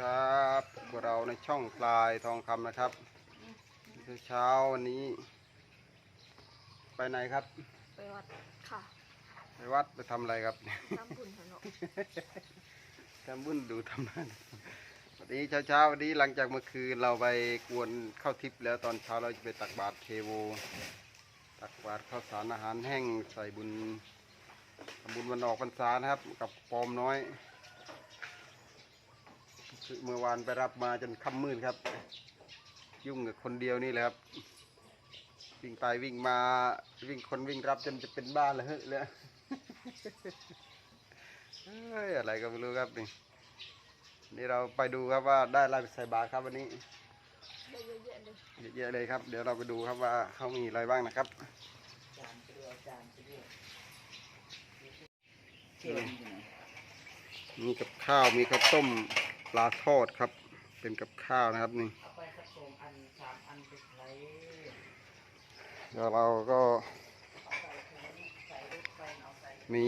ครับพวกเราในช่องปลายทองคำนะครับเช้าวันนี้ ไปไหนครับ ไปวัดค่ะ ไปวัดไปทำอะไรครับน้ำบุญถนนทำบุญดูทำนั่นวันนี้เช้าๆวันนี้หลังจากเมื่อคืนเราไปกวนข้าวทิพย์แล้วตอนเช้าเราจะไปตักบาตรเทโว ตักบาตรข้าวสารอาหารแห้งใส่บุญทำบุญวันออกพรรษานะครับ กับปอมน้อย เมื่อวานไปรับมาจนค่ำมืดครับ ยุ่งกับคนเดียวนี่แหละครับ วิ่งไปวิ่งมาวิ่งคนวิ่งรับจนจะเป็นบ้านเลยเฮ้ยเลยเอ้ยอะไรก็ไม่รู้ครับนี่นี่เราไปดูครับว่าได้อะไรไปใส่บาตรครับวันนี้เยอะเลยเยอะๆเลยครับ เดี๋ยวเราไปดูครับว่าเขามีอะไรบ้างนะครับจานไปด้วยจานไปด้วยเชนอยู่ไหนมีกับข้าวมีข้าวต้ม ลาทอดครับ เป็นกับข้าวนะครับนี่เอาไปสักสองเดี๋ยวเราก็ มี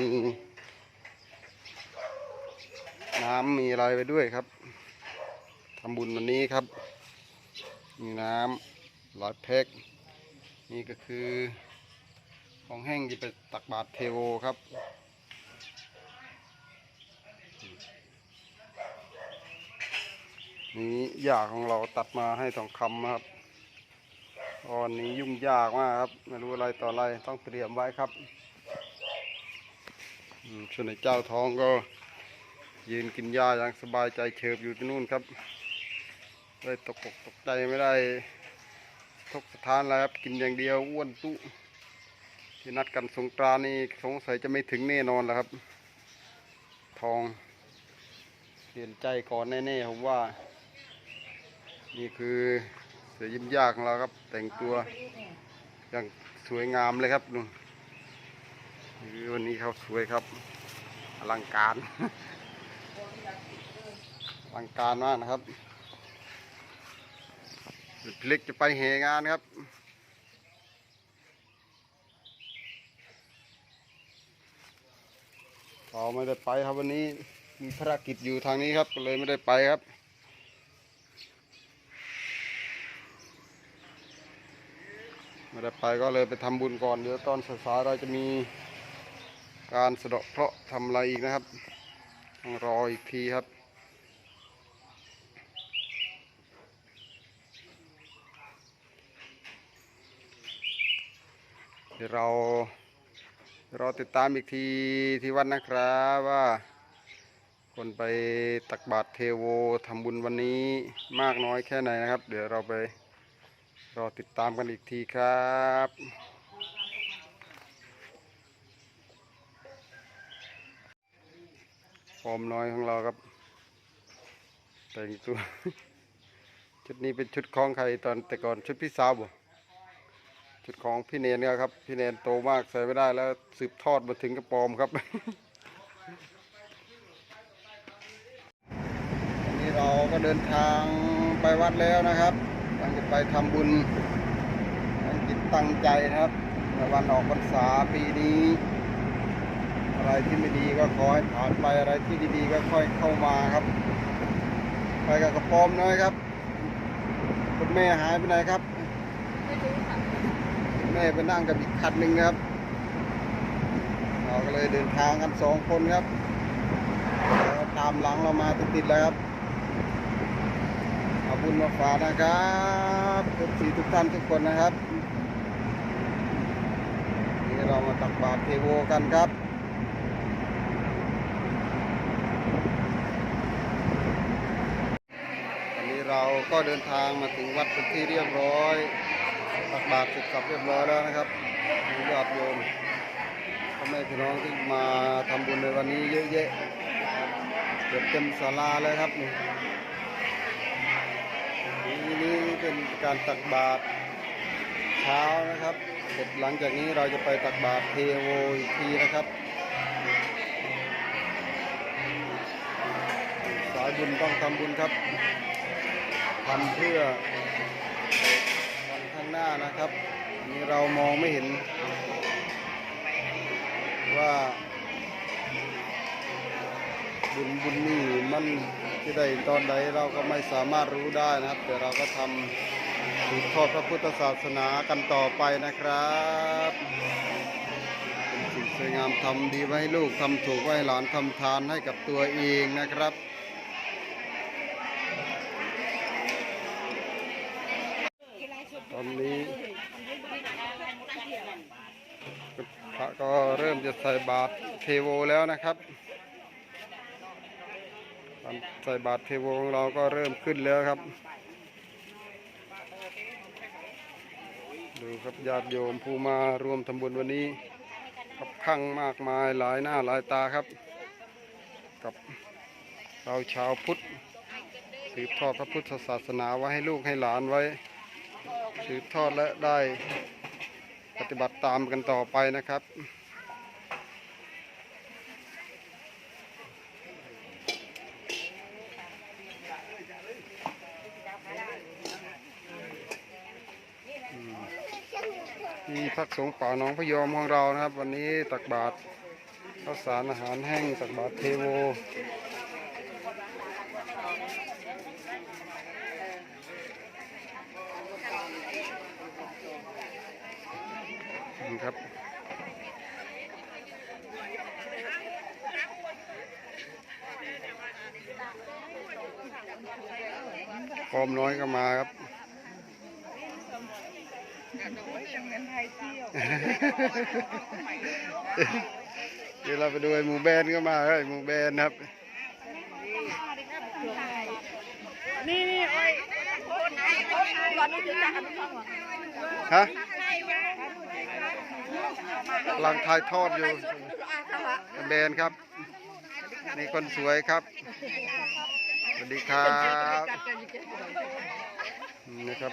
น้ำมีอะไรไปด้วยครับทำบุญวันนี้ครับ มีน้ำร้อยแพ็กนี่ก็คือ ของแห้งที่ไปตักบาตรเทโวครับ นี่ยาของเราตัดมาให้ทองคำนะครับตอนนี้ยุ่งยากมากครับ ไม่รู้อะไรต่ออะไรต้องเตรียมไว้ครับส่วนในเจ้าท้องก็ยืนกินหญ้าอย่างสบายใจเฉิบอยู่ที่นู่นครับเลยตกอกตกใจไม่ได้ทุกสถานแล้วครับกินอย่างเดียวอ้วนตุที่นัดกันสงกรานนี่สงสัยจะไม่ถึงแน่นอนแล้วครับ ทองเปลี่ยนใจก่อนแน่ๆผมว่า นี่คือเสือยิ้มยากของเราครับ แต่งตัวอย่างสวยงามเลยครับนุ่นนี่วันนี้เขาสวยครับอลังการอลังการมากนะครับพี่เล็กจะไปเหงานครับเราไม่ได้ไปครับวันนี้มีภารกิจอยู่ทางนี้ครับก็เลยไม่ได้ไปครับ ไม่ได้ไปก็เลยไปทำบุญก่อนเดี๋ยวตอนสายๆเราจะมีการสะเดาะเคราะห์ทำอะไรอีกนะครับต้องรออีกทีครับเดี๋ยวเรารอติดตามอีกทีที่วัดนะครับว่า คนไปตักบาตรเทโวทำบุญวันนี้มากน้อยแค่ไหนนะครับ เดี๋ยวเราไป รอติดตามกันอีกทีครับฟอมน้อยของเราครับ แต่งตัว ชุดนี้เป็นชุดของใครตอนแต่ก่อนชุดพี่สาวบ่ชุดของพี่เนนครับ พี่เนนโตมากใส่ไม่ได้แล้วสืบทอดมาถึงกระปอมครับวันนี้เราก็เดินทางไปวัดแล้วนะครับ ไปทำบุญตั้งจิตตั้งใจนะครับในวันออกพรรษาปีนี้ อะไรที่ไม่ดีก็ขอให้ผ่านไปอะไรที่ดีๆก็ค่อยเข้ามาครับ ไปกับกระปอมน้อยครับ คุณแม่หายไปไหนครับไม่รู้ค่ะแม่ไปนั่งกับอีกคันหนึ่งครับเราก็เลยเดินทางกันสองคนครับตามหลังเรามาติดๆแล้วครับ เอาบุญมาฝากนะครับทุกสีทุกท่านทุกคนนะครับนี่เรามาตักบาตรเทโวกันครับวันนี้เราก็เดินทางมาถึงวัดเป็นที่เรียบร้อยตักบาตรเสร็จสับเรียบร้อยแล้วนะครับมีญาติโยมพ่อแม่พี่น้องที่มาทำบุญในวันนี้เยอะแยะเต็มศาลาเลยครับนี่ นี่นี่เป็นการตักบาตรเช้านะครับ เสร็จหลังจากนี้เราจะไปตักบาตรเทโวอีกทีนะครับสายบุญต้องทำบุญครับทำเพื่อวันข้างหน้านะครับน,นี้เรามองไม่เห็นว่า บุญบุญนี่มันที่ได้ตอนใดเราก็ไม่สามารถรู้ได้นะครับ แต่เราก็ทำสืบทอดพระพุทธศาสนากันต่อไปนะครับเป็นสิ่งสวยงามทำดีไว้ลูกทำถูกไว้หลานทำทานให้กับตัวเองนะครับตอนนี้พระก็เริ่มจะใส่บาตรเทโวแล้วนะครับ ใส่บาตรเทโวของเราก็เริ่มขึ้นแล้วครับ ดูครับญาติโยมผู้มารวมทำบุญวันนี้กับข้างมากมายหลายหน้าหลายตาครับ กับเราชาวพุทธสืบทอดพระพุทธศาสนาไว้ให้ลูกให้หลานไว้ สืบทอดและได้ปฏิบัติตามกันต่อไปนะครับ ที่พักสงฆ์ป่าหนองพยอมของเรานะครับ วันนี้ตักบาตรข้าวสารอาหารแห้งตักบาตรเทโวครับพร้อมน้อยก็มาครับ เดี๋ยวเราไปดูไอ้หมูแบนก็มาไอ้หมูแบนครับ นี่นี่โอ้ยวันนี้จะทำอะไรฮะกำลังถ่ายทอดอยู่แบนครับ นี่คนสวยครับ สวัสดีครับนี่นะครับ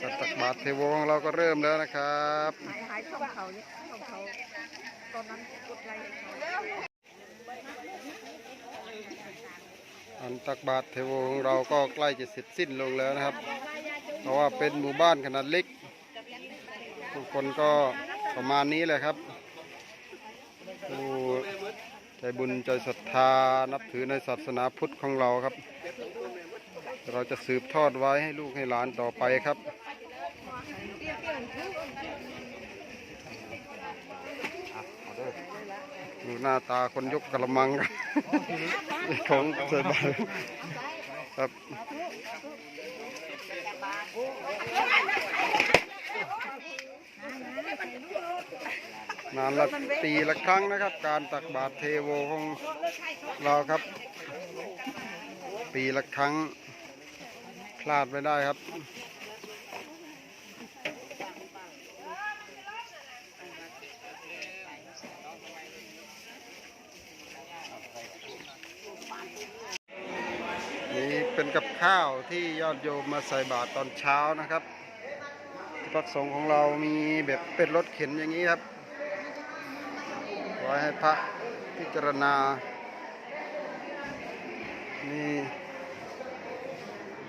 การตักบาตรเทวองเราก็เริ่มแล้วนะครับหายช่องเขาเนี่ยช่องเขาตอนนั้นกดไลค์เขาอันตักบาตรเทวองเราก็ใกล้จะเสร็จสิ้นลงแล้วนะครับ เพราะว่าเป็นหมู่บ้านขนาดเล็กทุกคนก็ประมาณนี้แหละครับผู้ ใจบุญใจศรัทธานับถือในศาสนาพุทธของเราครับ เราจะสืบทอดไว้ให้ลูกให้หลานต่อไปครับดูหน้าตาคนยกกระมังครับของใส่บาตรครับ นานละปีละครั้งนะครับ การตักบาตรเทโวของเราครับ ปีละครั้งพลาดไม่ได้ครับนี่เป็นกับข้าวที่ยอดโยมมาใส่บาตรตอนเช้านะครับพักสงฆ์ของเรามีแบบเป็นรถเข็นอย่างนี้ครับ ไว้ให้พระพิจารณา นี่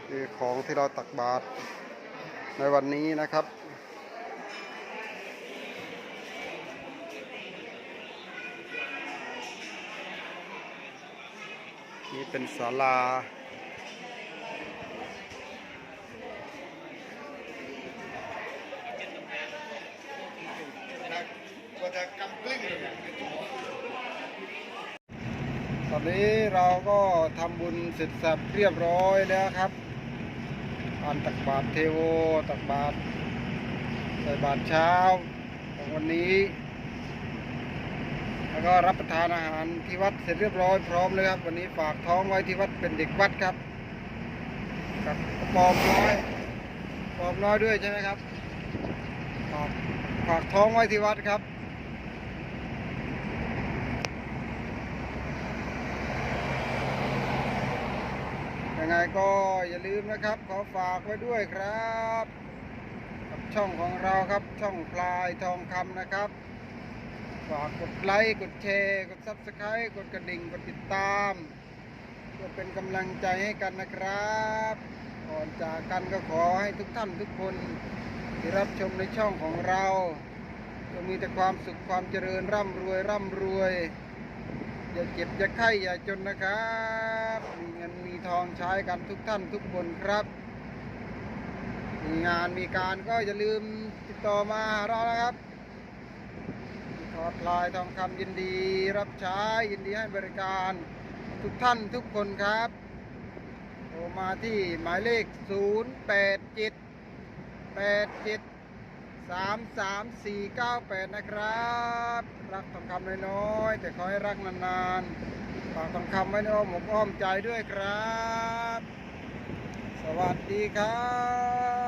คือของที่เราตักบาตรในวันนี้นะครับนี่เป็นศาลา ตอนนี้เรา ก็ทำบุญเสร็จสับเรียบร้อยแล้วครับการตักบาตรเทโวตักบาตรใส่บาตรเช้าของวันนี้ แล้วก็รับประทานอาหารที่วัดเสร็จเรียบร้อยพร้อมเลยครับ วันนี้ฝากท้องไว้ที่วัดเป็นเด็กวัดครับกับปอมน้อยปอมน้อยด้วยใช่ไหมครับฝากท้องไว้ที่วัดครับ ยังไงก็อย่าลืมนะครับขอฝากไว้ด้วยครับกับช่องของเราครับช่องพลายทองคำนะครับ ฝากกดไลค์กดแชร์กดซับสไครต์กดกระดิ่งกดติดตามเพื่อเป็นกำลังใจให้กันนะครับก่อนจากกันก็ขอให้ทุกท่านทุกคนที่รับชมในช่องของเราจงมีแต่ความสุขความเจริญร่ำรวยร่ำรวย อย่าเจ็บอย่าไข้อย่าจนนะครับ ทองใช้กันทุกท่านทุกคนครับ มีงานมีการก็อย่าลืมติดต่อมาเรานะครับถอดลายทองคำยินดีรับใช้ยินดีให้บริการทุกท่านทุกคนครับโทรมาที่หมายเลข 0 8 7 8 7 3 3 4 9 8 นะครับ รักทองคำน้อยๆแต่ขอให้รักนานๆ ฝากทองคำไว้ในอ้อมอกอ้อมใจด้วยครับ สวัสดีครับ